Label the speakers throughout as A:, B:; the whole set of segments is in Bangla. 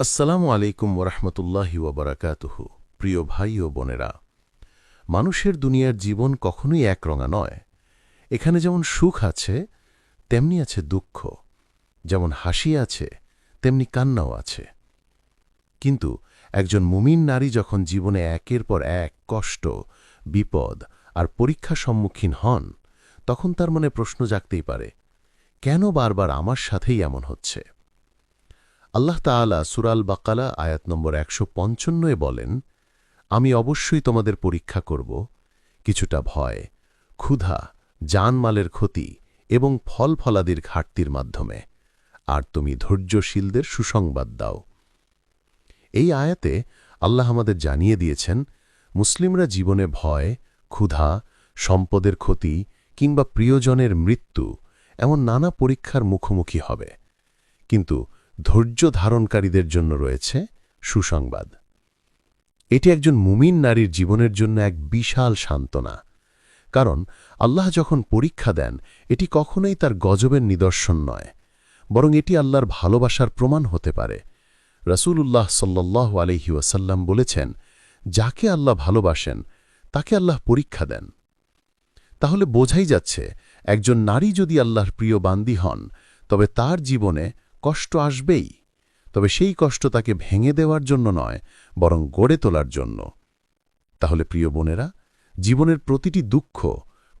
A: আসসালামু আলাইকুম ওরহমতুল্লাহি ওবরাকাতুহু। প্রিয় ভাই ও বোনেরা, মানুষের দুনিয়ার জীবন কখনোই একরঙা নয়। এখানে যেমন সুখ আছে, তেমনি আছে দুঃখ। যেমন হাসি আছে, তেমনি কান্নাও আছে। কিন্তু একজন মুমিন নারী যখন জীবনে একের পর এক কষ্ট, বিপদ আর পরীক্ষার সম্মুখীন হন, তখন তার মনে প্রশ্ন জাগতেই পারে, কেন বারবার আমার সাথেই এমন হচ্ছে? আল্লাহ তাআলা সুরাল বাকালা আয়াত নম্বর একশো পঞ্চান্নয়ে বলেন, আমি অবশ্যই তোমাদের পরীক্ষা করব। কিছুটা ভয়, ক্ষুধা, জানমালের ক্ষতি এবং ফল ফলাদির ঘাটতির মাধ্যমে। আর তুমি ধৈর্যশীলদের সুসংবাদ দাও। এই আয়াতে আল্লাহ আমাদের জানিয়ে দিয়েছেন, মুসলিমরা জীবনে ভয়, ক্ষুধা, সম্পদের ক্ষতি কিংবা প্রিয়জনের মৃত্যু এমন নানা পরীক্ষার মুখোমুখি হবে। কিন্তু ধৈর্য ধারণকারীদের জন্য রয়েছে সুসংবাদ। এটি একজন মুমিন নারীর জীবনের জন্য এক বিশাল সান্ত্বনা। কারণ আল্লাহ যখন পরীক্ষা দেন, এটি কখনোই তার গজবের নিদর্শন নয়, বরং এটি আল্লাহর ভালোবাসার প্রমাণ হতে পারে। রসুল্লাহ সাল্লাহ আলহি ওয়াসাল্লাম বলেছেন, যাকে আল্লাহ ভালোবাসেন, তাকে আল্লাহ পরীক্ষা দেন। তাহলে বোঝাই যাচ্ছে, একজন নারী যদি আল্লাহর প্রিয় বান্দি হন, তবে তার জীবনে কষ্ট আসবেই, তবে সেই কষ্ট তাকে ভেঙে দেওয়ার জন্য নয়, বরং গড়ে তোলার জন্য। তাহলে প্রিয় বোনেরা, জীবনের প্রতিটি দুঃখ,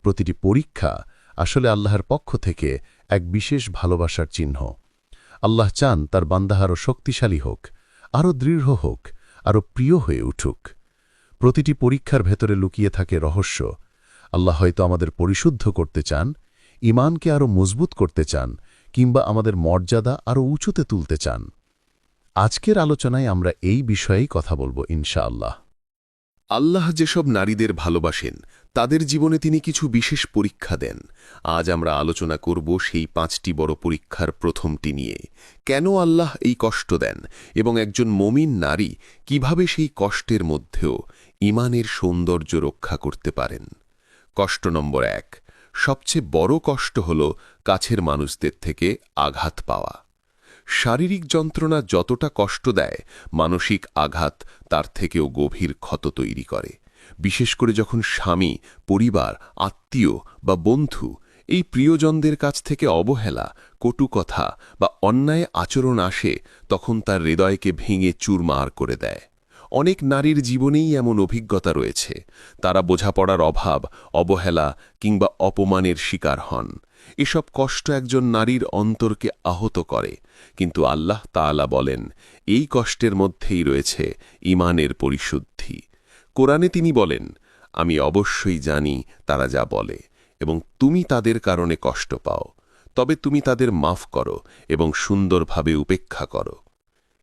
A: প্রতিটি পরীক্ষা আসলে আল্লাহর পক্ষ থেকে এক বিশেষ ভালোবাসার চিহ্ন। আল্লাহ চান তার বান্দা আরও শক্তিশালী হোক, আরও দৃঢ় হোক, আরও প্রিয় হয়ে উঠুক। প্রতিটি পরীক্ষার ভেতরে লুকিয়ে থাকে রহস্য। আল্লাহ হয়তো আমাদের পরিশুদ্ধ করতে চান ইমানকে আরও মজবুত করতে চান কিংবা আমাদের মর্যাদা আরও উঁচুতে তুলতে চান। আজকের আলোচনায় আমরা এই বিষয়েই কথা বলব, ইনশাআল্লাহ।
B: আল্লাহ যেসব নারীদের ভালোবাসেন, তাদের জীবনে তিনি কিছু বিশেষ পরীক্ষা দেন। আজ আমরা আলোচনা করব সেই পাঁচটি বড় পরীক্ষার প্রথমটি নিয়ে। কেন আল্লাহ এই কষ্ট দেন এবং একজন মমিন নারী কীভাবে সেই কষ্টের মধ্যেও ইমানের সৌন্দর্য রক্ষা করতে পারেন? কষ্ট নম্বর এক সবচেয়ে বড় কষ্ট হল কাছের মানুষদের থেকে আঘাত পাওয়া। শারীরিক যন্ত্রণা যতটা কষ্ট দেয়, মানসিক আঘাত তার থেকেও গভীর ক্ষত তৈরি করে। বিশেষ করে যখন স্বামী, পরিবার, আত্মীয় বা বন্ধু এই প্রিয়জনদের কাছ থেকে অবহেলা কটু কথা বা অন্যায় আচরণ আসে, তখন তার হৃদয়কে ভেঙে চুরমার করে দেয়। অনেক নারীর জীবনেই এমন অভিজ্ঞতা রয়েছে। তারা বোঝাপড়ার অভাব, অবহেলা কিংবা অপমানের শিকার হন। এসব কষ্ট একজন নারীর অন্তরকে আহত করে। কিন্তু আল্লাহ তাআলা বলেন, এই কষ্টের মধ্যেই রয়েছে ইমানের পরিশুদ্ধি। কোরআনে তিনি বলেন, আমি অবশ্যই জানি তারা যা বলে এবং তুমি তাদের কারণে কষ্ট পাও। তবে তুমি তাদের মাফ করো এবং সুন্দরভাবে উপেক্ষা করো।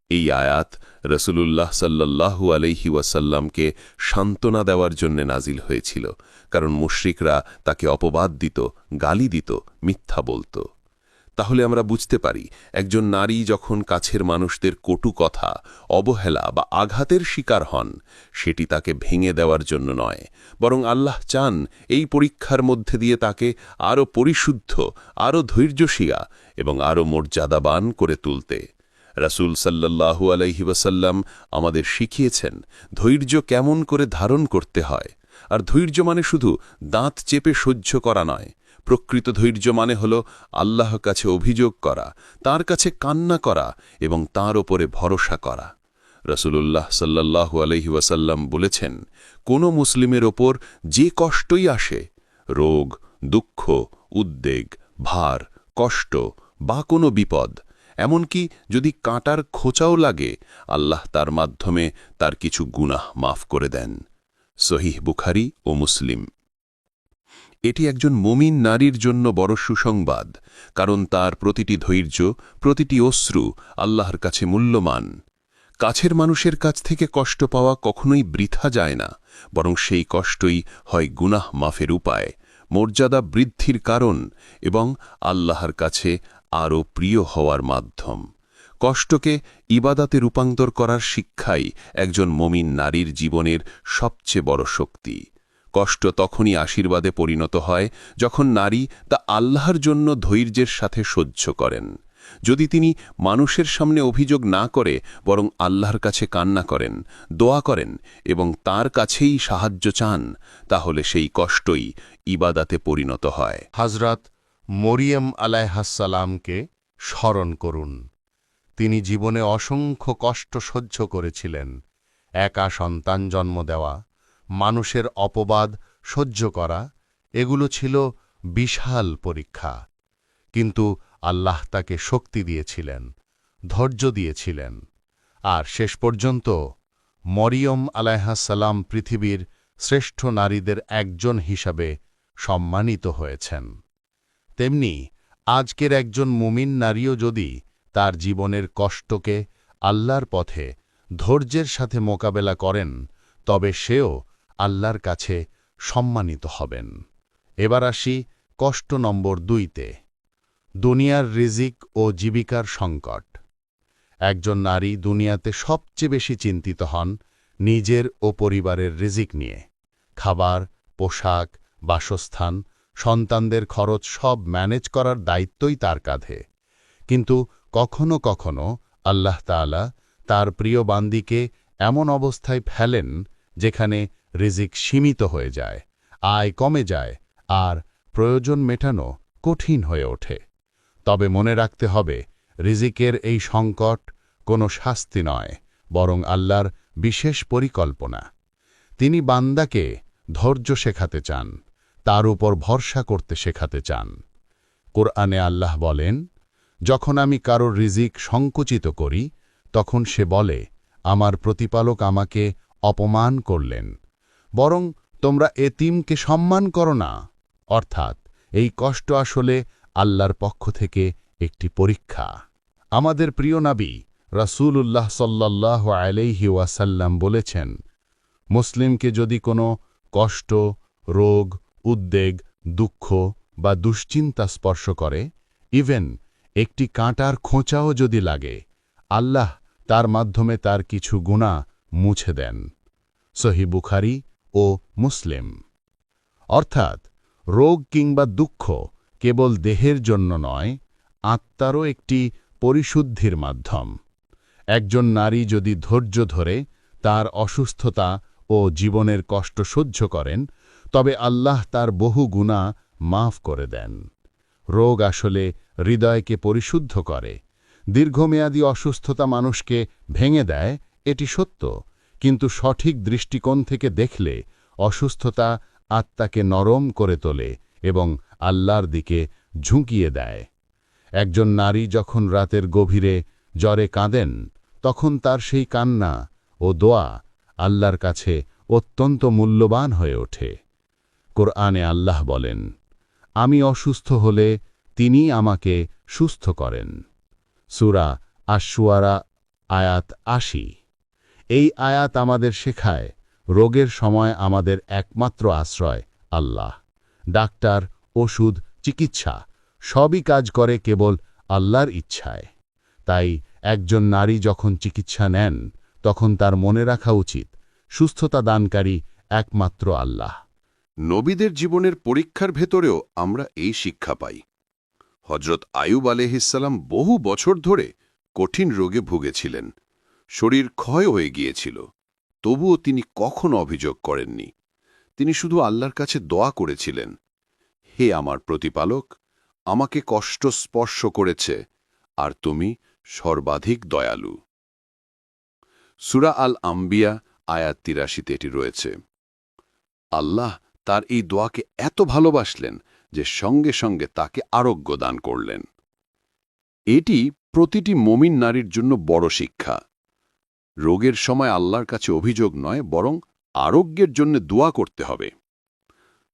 B: এই আয়াত রসুলুল্লাহ সাল্লাহু আলহি ওয়াসাল্লামকে সান্ত্বনা দেওয়ার জন্য নাজিল হয়েছিল, কারণ মুশ্রিকরা তাকে অপবাদ দিত, গালি দিত, মিথ্যা বলত। তাহলে আমরা বুঝতে পারি, একজন নারী যখন কাছের মানুষদের কটু কথা, অবহেলা বা আঘাতের শিকার হন, সেটি তাকে ভেঙে দেওয়ার জন্য নয়, বরং আল্লাহ চান এই পরীক্ষার মধ্যে দিয়ে তাকে আরও পরিশুদ্ধ, আরও ধৈর্যশিয়া এবং আরও মর্যাদাবান করে তুলতে। রাসুল সাল্লাহু আলহি ওয়াসাল্লাম আমাদের শিখিয়েছেন, ধৈর্য কেমন করে ধারণ করতে হয়। আর ধৈর্য মানে শুধু দাঁত চেপে সহ্য করা নয়। প্রকৃত ধৈর্য মানে হল আল্লাহ কাছে অভিযোগ করা, তার কাছে কান্না করা এবং তার ওপরে ভরসা করা। রসুল্লাহ সাল্লাহু আলহি ওয়াসাল্লাম বলেছেন, কোনো মুসলিমের ওপর যে কষ্টই আসে, রোগ, দুঃখ, উদ্বেগ, ভার, কষ্ট বা কোনো বিপদ এমনকি যদি কাঁটার খোঁচাও লাগে, আল্লাহ তার মাধ্যমে তার কিছু গুনাহ মাফ করে দেন। সহিহ বুখারি ও মুসলিম। এটি একজন মমিন নারীর জন্য বড় সুসংবাদ, কারণ তার প্রতিটি ধৈর্য, প্রতিটি অশ্রু আল্লাহর কাছে মূল্যমান কাছের মানুষের কাছ থেকে কষ্ট পাওয়া কখনোই বৃথা যায় না, বরং সেই কষ্টই হয় গুনাহ মাফের উপায়, মর্যাদা বৃদ্ধির কারণ এবং আল্লাহর কাছে আরও প্রিয় হওয়ার মাধ্যম। কষ্টকে ইবাদাতে রূপান্তর করার শিক্ষাই একজন মমিন নারীর জীবনের সবচেয়ে বড় শক্তি। কষ্ট তখনই আশীর্বাদে পরিণত হয় যখন নারী তা আল্লাহর জন্য ধৈর্যের সাথে সহ্য করেন। যদি তিনি মানুষের সামনে অভিযোগ না করে বরং আল্লাহর কাছে কান্না করেন, দোয়া করেন এবং তার কাছেই সাহায্য চান, তাহলে সেই কষ্টই ইবাদাতে পরিণত হয়।
A: হজরত মরিয়ম আলাইহাসালামকে স্মরণ করুন। তিনি জীবনে অসংখ্য কষ্ট সহ্য করেছিলেন। একা সন্তান জন্ম দেওয়া, মানুষের অপবাদ সহ্য করা, এগুলো ছিল বিশাল পরীক্ষা। কিন্তু আল্লাহ তাকে শক্তি দিয়েছিলেন, ধৈর্য দিয়েছিলেন। আর শেষ পর্যন্ত মরিয়ম আলাইহাসাল্লাম পৃথিবীর শ্রেষ্ঠ নারীদের একজন হিসাবে সম্মানিত হয়েছেন। তেমনি আজকের একজন মুমিন নারীও যদি তার জীবনের কষ্টকে আল্লাহর পথে ধৈর্যের সাথে মোকাবেলা করেন, তবে সেও আল্লাহর কাছে সম্মানিত হবেন। এবার আসি কষ্ট নম্বর দুইতে, দুনিয়ার রিজিক ও জীবিকার সংকট। একজন নারী দুনিয়াতে সবচেয়ে বেশি চিন্তিত হন নিজের ও পরিবারের রিজিক নিয়ে। খাবার, পোশাক, বাসস্থান সন্তানদের খরচ সব ম্যানেজ করার দায়িত্বই তার কাঁধে। কিন্তু কখনো কখনো আল্লাহ তাআলা তার প্রিয় বান্দিকে এমন অবস্থায় ফেলেন যেখানে রিজিক সীমিত হয়ে যায়, আয় কমে যায় আর প্রয়োজন মেটানো কঠিন হয়ে ওঠে। তবে মনে রাখতে হবে, রিজিকের এই সংকট কোনো শাস্তি নয়, বরং আল্লাহর বিশেষ পরিকল্পনা। তিনি বান্দাকে ধৈর্য শেখাতে চান। তার উপর ভরসা করতে শেখাতে চান। কোরআনে আল্লাহ বলেন, যখন আমি কারোর রিজিক সংকুচিত করি, তখন সে বলে, আমার প্রতিপালক আমাকে অপমান করলেন, বরং তোমরা এতিমকে সম্মান করো না। অর্থাৎ, এই কষ্ট আসলে আল্লাহর পক্ষ থেকে একটি পরীক্ষা। আমাদের প্রিয় নাবী রাসূলুল্লাহ সাল্লাহ আলাইহি ওয়াসাল্লাম বলেছেন, মুসলিমকে যদি কোনো কষ্ট, রোগ উদ্বেগ, দুঃখ বা দুশ্চিন্তা স্পর্শ করে। ইভেন একটি কাঁটার খোঁচাও যদি লাগে, আল্লাহ তার মাধ্যমে তার কিছু গুণা মুছে দেন। সহি বুখারি ও মুসলিম। অর্থাৎ রোগ কিংবা দুঃখ কেবল দেহের জন্য নয়, আত্মারও একটি পরিশুদ্ধির মাধ্যম। একজন নারী যদি ধৈর্য ধরে তার অসুস্থতা ও জীবনের কষ্ট সহ্য করেন তবে আল্লাহ তার বহু গুণা মাফ করে দেন। রোগ আসলে হৃদয়কে পরিশুদ্ধ করে। দীর্ঘমেয়াদী অসুস্থতা মানুষকে ভেঙে দেয়, এটি সত্য। কিন্তু সঠিক দৃষ্টিকোণ থেকে দেখলে অসুস্থতা আত্মাকে নরম করে তোলে এবং আল্লাহর দিকে ঝুঁকিয়ে দেয়। একজন নারী যখন রাতের গভীরে জ্বরে কাঁদেন, তখন তার সেই কান্না ও দোয়া আল্লাহর কাছে অত্যন্ত মূল্যবান হয়ে ওঠে। কোরআনে আল্লাহ বলেন, আমি অসুস্থ হলে তিনি আমাকে সুস্থ করেন। সুরা আশুয়ারা আয়াত আশি। এই আয়াত আমাদের শেখায়, রোগের সময় আমাদের একমাত্র আশ্রয় আল্লাহ। ডাক্তার, ওষুধ, চিকিৎসা, সবই কাজ করে কেবল আল্লাহর ইচ্ছায়। তাই একজন নারী যখন চিকিৎসা নেন, তখন তার মনে রাখা উচিত, সুস্থতা দানকারী একমাত্র আল্লাহ।
B: নবীদের জীবনের পরীক্ষার ভেতরেও আমরা এই শিক্ষা পাই। হজরত আয়ুব আলহিসাল্লাম বহু বছর ধরে কঠিন রোগে ভুগেছিলেন। শরীর ক্ষয় হয়ে গিয়েছিল। তবুও তিনি কখনো অভিযোগ করেননি। তিনি শুধু আল্লাহর কাছে দোয়া করেছিলেন, হে আমার প্রতিপালক, আমাকে কষ্ট স্পর্শ করেছে, আর তুমি সর্বাধিক দয়ালু। সুরা আল আম্বিয়া আয়াত তিরাশিতে এটি রয়েছে। আল্লাহ তার এই দোয়াকে এত ভালোবাসলেন যে সঙ্গে সঙ্গে তাকে আরোগ্য দান করলেন। এটি প্রতিটি মমিন নারীর জন্য বড় শিক্ষা। রোগের সময় আল্লাহর কাছে অভিযোগ নয়, বরং আরোগ্যের জন্য দোয়া করতে হবে।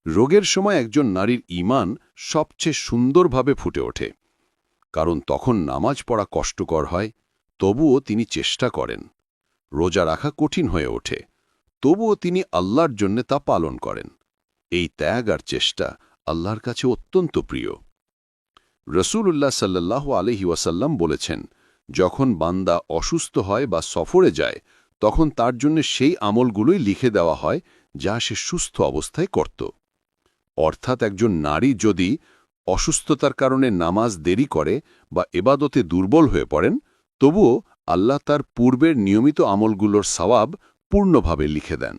B: রোগের সময় একজন নারীর ইমান সবচেয়ে সুন্দরভাবে ফুটে ওঠে, কারণ তখন নামাজ পড়া কষ্টকর হয়, তবুও তিনি চেষ্টা করেন। রোজা রাখা কঠিন হয়ে ওঠে, তবুও তিনি আল্লাহর জন্য তা পালন করেন। এই ত্যাগ আর চেষ্টা আল্লাহর কাছে অত্যন্ত প্রিয়। রসুল্লাহ সাল্লাহ আলহি ওয়াসাল্লাম বলেছেন, যখন বান্দা অসুস্থ হয় বা সফরে যায়, তখন তার জন্য সেই আমলগুলোই লিখে দেওয়া হয় যা সে সুস্থ অবস্থায় করত। অর্থাৎ একজন নারী যদি
C: অসুস্থতার কারণে নামাজ দেরি করে বা এবাদতে দুর্বল হয়ে পড়েন, তবুও আল্লাহ তার পূর্বের নিয়মিত আমলগুলোর সওয়াব পূর্ণভাবে লিখে দেন।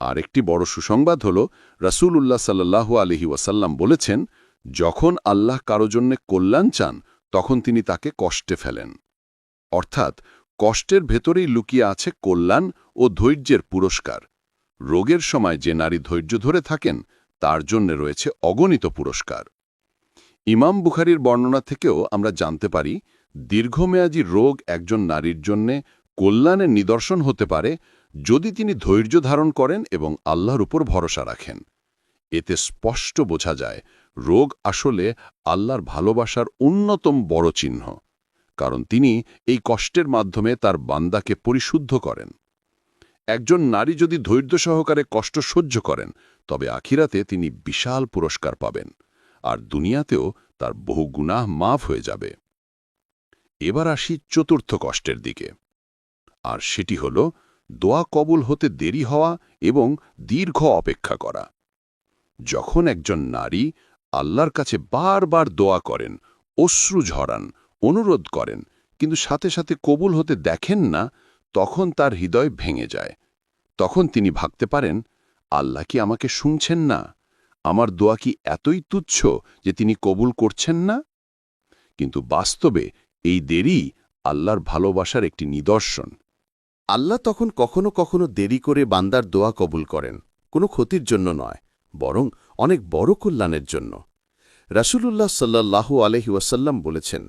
C: আর একটি বড় সুসংবাদ হল, রাসূলুল্লাহ সাল্লাল্লাহু আলহি ওয়াসাল্লাম বলেছেন, যখন আল্লাহ কারও জন্যে কল্যাণ চান, তখন তিনি তাকে কষ্টে ফেলেন। অর্থাৎ, কষ্টের ভেতরেই লুকিয়ে আছে কল্যাণ ও ধৈর্যের পুরস্কার। রোগের সময় যে নারী ধৈর্য ধরে থাকেন, তার জন্য রয়েছে অগণিত পুরস্কার। ইমাম বুখারির বর্ণনা থেকেও আমরা জানতে পারি, দীর্ঘমেয়াদী রোগ একজন নারীর জন্যে কল্যাণের নিদর্শন হতে পারে যদি তিনি ধৈর্য ধারণ করেন এবং আল্লাহর উপর ভরসা রাখেন। এতে স্পষ্ট বোঝা যায়, রোগ আসলে আল্লাহর ভালোবাসার অন্যতম বড় চিহ্ন, কারণ তিনি এই কষ্টের মাধ্যমে তার বান্দাকে পরিশুদ্ধ করেন। একজন নারী যদি ধৈর্য সহকারে কষ্ট সহ্য করেন, তবে আখিরাতে তিনি বিশাল পুরস্কার পাবেন, আর দুনিয়াতেও তার বহু গুনাহ মাফ হয়ে যাবে। এবার আসি চতুর্থ কষ্টের দিকে, আর সেটি হল দোয়া কবুল হতে দেরি হওয়া এবং দীর্ঘ অপেক্ষা করা। যখন একজন নারী আল্লাহর কাছে বারবার দোয়া করেন, অশ্রু ঝরান, অনুরোধ করেন, কিন্তু সাথে সাথে কবুল হতে দেখেন না, তখন তার হৃদয় ভেঙে যায়। তখন তিনি ভাবতে পারেন, আল্লাহ কি আমাকে শুনছেন না? আমার দোয়া কি এতই তুচ্ছ যে তিনি কবুল করছেন না? কিন্তু বাস্তবে এই দেরি আল্লাহর ভালোবাসার একটি নিদর্শন।
B: আল্লাহ তখন কখনো কখনো দেরি করে বান্দার দোয়া কবুল করেন, কোনো ক্ষতির জন্য নয়, বরং অনেক বড় কল্যাণের জন্য। রাসূলুল্লাহ সাল্লাল্লাহু আলহি ওয়াসাল্লাম বলেছেন,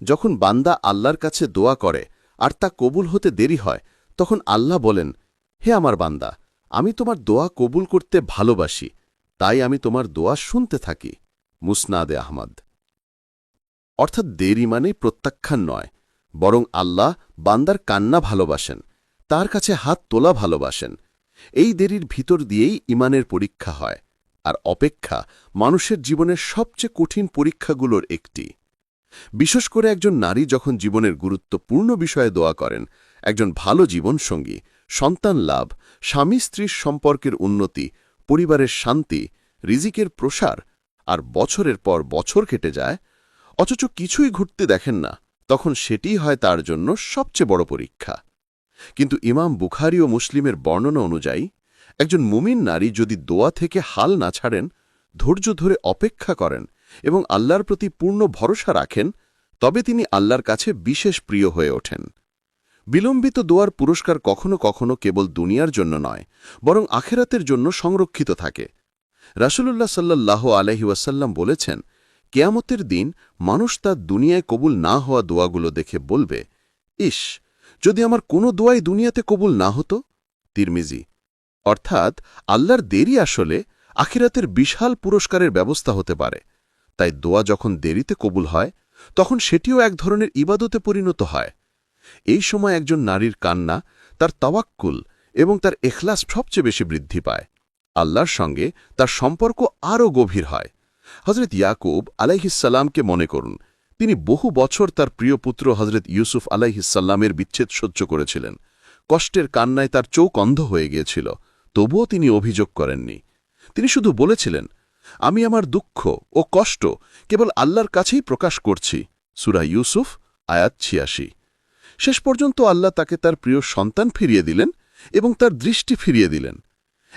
B: যখন বান্দা আল্লাহর কাছে দোয়া করে আর তা কবুল হতে দেরি হয়, তখন আল্লাহ বলেন, হে আমার বান্দা, আমি তোমার দোয়া কবুল করতে ভালোবাসি, তাই আমি তোমার দোয়া শুনতে থাকি। মুসনাদে আহমদ। অর্থাৎ দেরি মানে প্রত্যাখ্যান নয়, বরং আল্লাহ বান্দার কান্না ভালোবাসেন তার কাছে হাত তোলা ভালোবাসেন। এই দেরির ভিতর দিয়েই ইমানের পরীক্ষা হয়, আর অপেক্ষা মানুষের জীবনের সবচেয়ে কঠিন পরীক্ষাগুলোর একটি। বিশেষ করে একজন নারী যখন জীবনের গুরুত্বপূর্ণ বিষয়ে দোয়া করেন, একজন ভালো জীবনসঙ্গী, সন্তান লাভ, স্বামী স্ত্রীর সম্পর্কের উন্নতি, পরিবারের শান্তি, রিজিকের প্রসার, আর বছরের পর বছর কেটে যায়, অথচ কিছুই ঘুরতে দেখেন না, তখন সেটিই হয় তার জন্য সবচেয়ে বড় পরীক্ষা। কিন্তু ইমাম বুখারি ও মুসলিমের বর্ণনা অনুযায়ী, একজন মুমিন নারী যদি দোয়া থেকে হাল না ছাড়েন, ধৈর্য ধরে অপেক্ষা করেন এবং আল্লাহর প্রতি পূর্ণ ভরসা রাখেন, তবে তিনি আল্লাহর কাছে বিশেষ প্রিয় হয়ে ওঠেন। বিলম্বিত দোয়ার পুরস্কার কখনো কখনো কেবল দুনিয়ার জন্য নয়, বরং আখেরাতের জন্য সংরক্ষিত থাকে। রাসূলুল্লাহ সাল্লাহ আলহি ওয়াসাল্লাম বলেছেন, কেয়ামতের দিন মানুষ তার দুনিয়ায় কবুল না হওয়া দোয়াগুলো দেখে বলবে ইস যদি আমার কোনো দোয়াই দুনিয়াতে কবুল না হতো? তিরমিজি। অর্থাৎ, আল্লাহর দেরি আসলে আখিরাতের বিশাল পুরস্কারের ব্যবস্থা হতে পারে। তাই দোয়া যখন দেরিতে কবুল হয়, তখন সেটিও এক ধরনের ইবাদতে পরিণত হয়। এই সময় একজন নারীর কান্না, তার তাওয়াক্কুল এবং তার এখলাস সবচেয়ে বেশি বৃদ্ধি পায়। আল্লাহর সঙ্গে তার সম্পর্ক আরও গভীর হয়। হজরত ইয়াকুব আলাইহিসাল্লামকে মনে করুন তিনি বহু বছর তার প্রিয় পুত্র হজরত ইউসুফ আলাইহিসাল্লামের বিচ্ছেদ সহ্য করেছিলেন। কষ্টের কান্নায় তার চোখ অন্ধ হয়ে গিয়েছিল, তবুও তিনি অভিযোগ করেননি। তিনি শুধু বলেছিলেন, আমি আমার দুঃখ ও কষ্ট কেবল আল্লাহর কাছেই প্রকাশ করছি। সুরা ইউসুফ, আয়াত ছিয়াশি। শেষ পর্যন্ত আল্লাহ তাকে তার প্রিয় সন্তান ফিরিয়ে দিলেন এবং তার দৃষ্টি ফিরিয়ে দিলেন।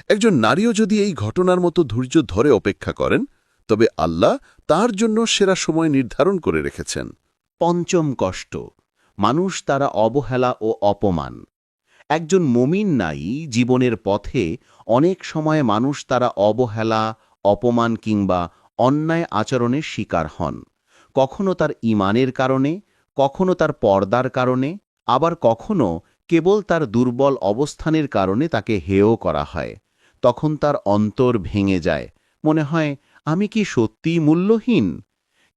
B: একজন নারীও যদি এই ঘটনার মতো ধৈর্য ধরে অপেক্ষা করেন তবে আল্লাহ তার জন্য সেরা সময় নির্ধারণ করে রেখেছেন।
A: পঞ্চম কষ্ট, মানুষ তারা অবহেলা ও অপমান। একজন মমিন নাই জীবনের পথে অনেক সময় মানুষ তারা অবহেলা, অপমান কিংবা অন্যায় আচরণের শিকার হন। কখনো তার ইমানের কারণে, কখনো তার পর্দার কারণে, আবার কখনো কেবল তার দুর্বল অবস্থানের কারণে তাকে হেয় করা হয়। তখন তার অন্তর ভেঙে যায় মনে হয়, আমি কি সত্যিই মূল্যহীন?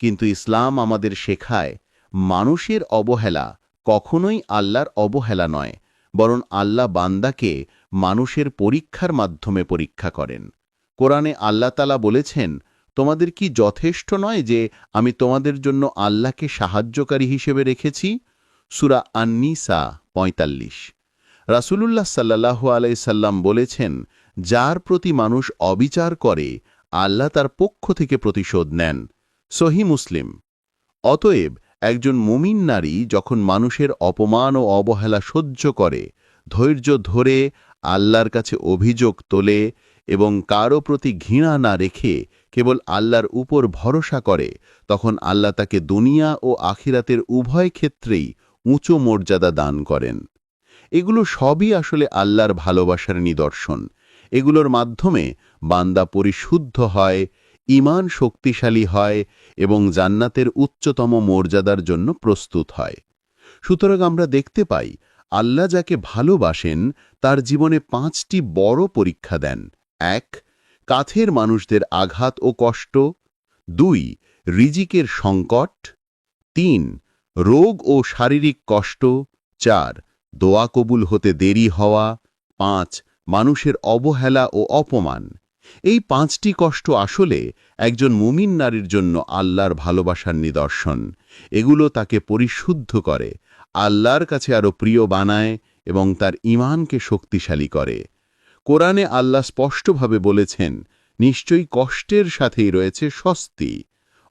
A: কিন্তু ইসলাম আমাদের শেখায়, মানুষের অবহেলা কখনোই আল্লাহর অবহেলা নয়, বরং আল্লাহ বান্দাকে মানুষের পরীক্ষার মাধ্যমে পরীক্ষা করেন। কোরআনে আল্লাহ তালা বলেছেন, তোমাদের কি যথেষ্ট নয় যে আমি তোমাদের জন্য আল্লাহকে সাহায্যকারী হিসেবে রেখেছি? সুরা আন্নিসা পঁয়তাল্লিশ। রাসূলুল্লাহ সাল্লাহু আলাইসাল্লাম বলেছেন, যার প্রতি মানুষ অবিচার করে
B: আল্লাহ তার পক্ষ থেকে প্রতিশোধ নেন। সহি মুসলিম। অতএব একজন মুমিন নারী যখন মানুষের অপমান ও অবহেলা সহ্য করে, ধৈর্য ধরে, আল্লাহর কাছে অভিযোগ তোলে এবং কারও প্রতি ঘৃণা না রেখে কেবল আল্লাহর উপর ভরসা করে, তখন আল্লাহ তাকে দুনিয়া ও আখিরাতের উভয় ক্ষেত্রেই উঁচু মর্যাদা দান করেন। এগুলো সবই আসলে আল্লাহর ভালোবাসার নিদর্শন। এগুলোর মাধ্যমে বান্দা পরিশুদ্ধ হয়, ঈমান শক্তিশালী হয় এবং জান্নাতের উচ্চতম মর্যাদার জন্য প্রস্তুত হয়। সুতরাং আমরা দেখতে পাই, আল্লাহ যাকে ভালোবাসেন, তার জীবনে পাঁচটি বড় পরীক্ষা দেন। এক কাথের মানুষদের আঘাত ও কষ্ট। দুই, রিজিকের সংকট। তিন, রোগ ও শারীরিক কষ্ট। চার, দোয়া কবুল হতে দেরি হওয়া। পাঁচ, মানুষের অবহেলা ও অপমান। এই পাঁচটি কষ্ট আসলে একজন মুমিন নারীর জন্য আল্লাহর ভালোবাসার নিদর্শন। এগুলো তাকে পরিশুদ্ধ করে, আল্লাহর কাছে আরও প্রিয় বানায় এবং তার ঈমানকে শক্তিশালী করে। কোরআনে আল্লাহ স্পষ্টভাবে বলেছেন, নিশ্চয়ই কষ্টের সাথেই রয়েছে স্বস্তি।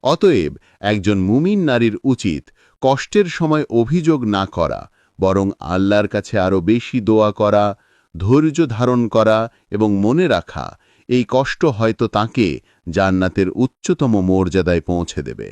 B: অতএব একজন মুমিন নারীর উচিত কষ্টের সময় অভিযোগ না করা, বরং আল্লাহর কাছে আরও বেশি দোয়া করা, ধৈর্য ধারণ করা এবং মনে রাখা এই কষ্ট হয়তো তাকে জান্নাতের উচ্চতম মর্যাদায় পৌঁছে দেবে।